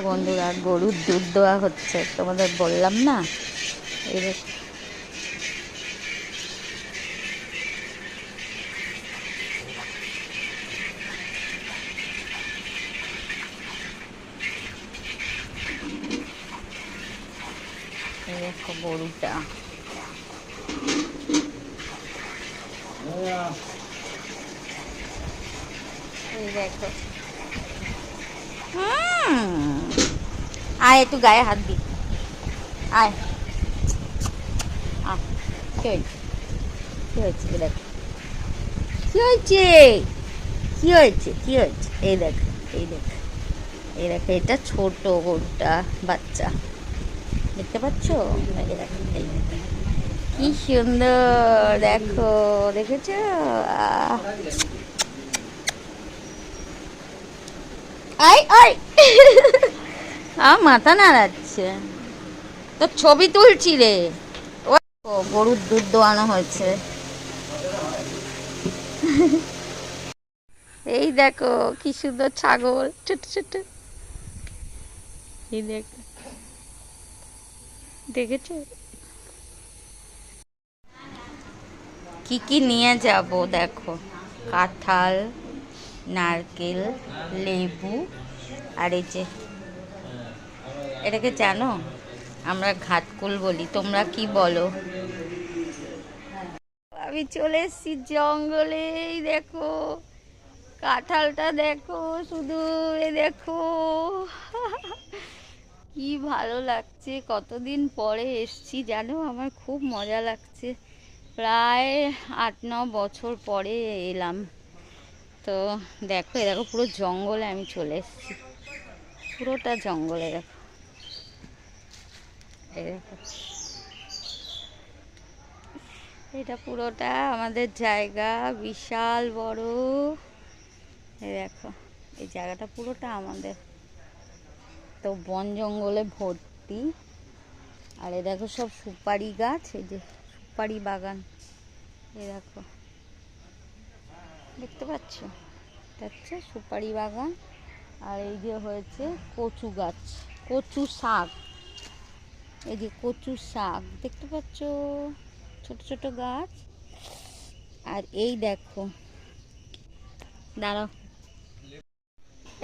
বন্ধুরা গরুর দুধ দেওয়া হচ্ছে তোমাদের বললাম না? দেখো গরুটা। এই দেখো। হুম। আয়, একটু গায়ে হাত দি। আয়। আয় কি হয়েছে? দেখ। হয়েছে? হয়েছে? হয়েছে? এই দেখ এই দেখ। এই এটা গরুটা, বাচ্চা। দেখতে কি সুন্দর, দেখো, দেখেছ? আই আই আ মাথা নাড়াচ্ছে। তো ছবি তুলছি রে। ও গরুর দুধ দোয়ানো হয়েছে। এই দেখো, কি সুন্দর ছাগল। ছোট ছোট। এই দেখো। দেখেছ? কি কি নিয়ে যাব দেখো? কাঁঠাল, নারকেল, লেবু, আর এই যে এটাকে জানো? আমরা ঘাটকুল বলি, তোমরা কি বলো? আমি চলে এসেছি জঙ্গলে, এই দেখো। কাঁঠালটা দেখো, শুধু এ দেখো। কি ভালো লাগছে, কতদিন পরে এসছি জানো? আমার খুব মজা লাগছে। প্রায় আট, ন বছর পরে এলাম। তো দেখো, এ দেখো পুরো জঙ্গলে আমি চলে এসেছি। পুরোটা জঙ্গলে দেখো। এটা পুরোটা আমাদের জায়গা, বিশাল বড়। এই দেখো, এই জায়গাটা পুরোটা আমাদের। তো বন জঙ্গলে ভর্তি। আর এ দেখো সব সুপারি গাছ, এই যে সুপারি বাগান। এই দেখো। দেখতে পাচ্ছ? দেখছ সুপারি বাগান। আর এই যে হয়েছে কচু গাছ, কচু শাক। এই যে কচু শাক, দেখতে পাচ্ছ? ছোট ছোট গাছ। আর এই দেখো, দাঁড়াও।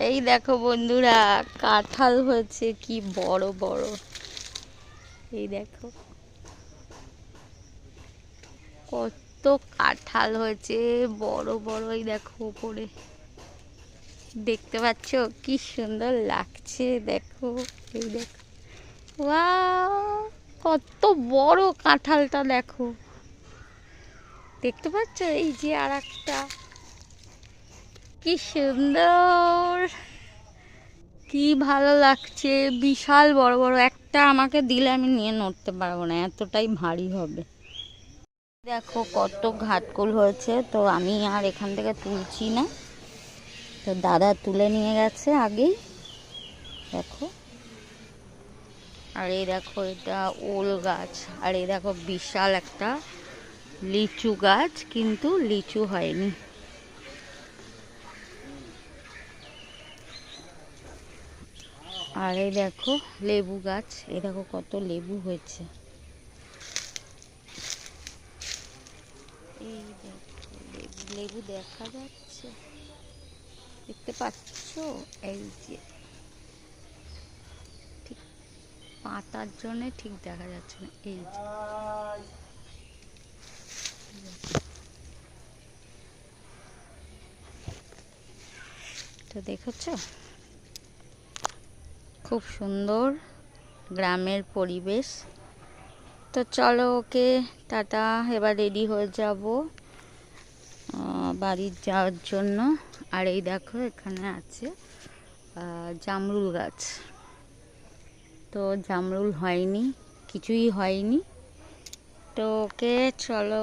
এই দেখো বন্ধুরা, কাঁঠাল হয়েছে, কি বড় বড়। এই দেখো, কত কাঁঠাল হয়েছে, বড় বড়, এই দেখো উপরে। দেখতে পাচ্ছ? কি সুন্দর লাগছে, দেখো, এই দেখো। কত বড় কাঁঠালটা দেখো। দেখতে পাচ্ছ? এই যে আর একটা কি সুন্দর। কি ভালো লাগছে। বিশাল বড় বড়। একটা আমাকে দিলে আমি নিয়ে নড়তে পারব না। এতটাই ভারী হবে। দেখো কত ঘাটকুল হয়েছে। তো আমি আর এখান থেকে তুলছি না। তো দাদা তুলে নিয়ে গেছে আগেই। দেখো। আর এই দেখো এটা ওল গাছ। আর এই দেখো বিশাল একটা লিচু গাছ, কিন্তু লিচু হয়নি। আর এই দেখো লেবু গাছ, এই দেখো কত লেবু হয়েছে। এই দেখো লেবু লেবু দেখা যাচ্ছে। দেখতে পাচ্ছ? এই যে ঠিক পাতার জন্য ঠিক দেখা যাচ্ছে না, এই তো দেখেছ? খুব সুন্দর গ্রামের পরিবেশ। তো চলো ওকে, টাটা, এবার রেডি হয়ে যাব বাড়ির যাওয়ার জন্য। আর এই দেখো, এখানে আছে জামরুল গাছ। তো জামরুল হয়নি কিছুই হয়নি। তো ওকে চলো।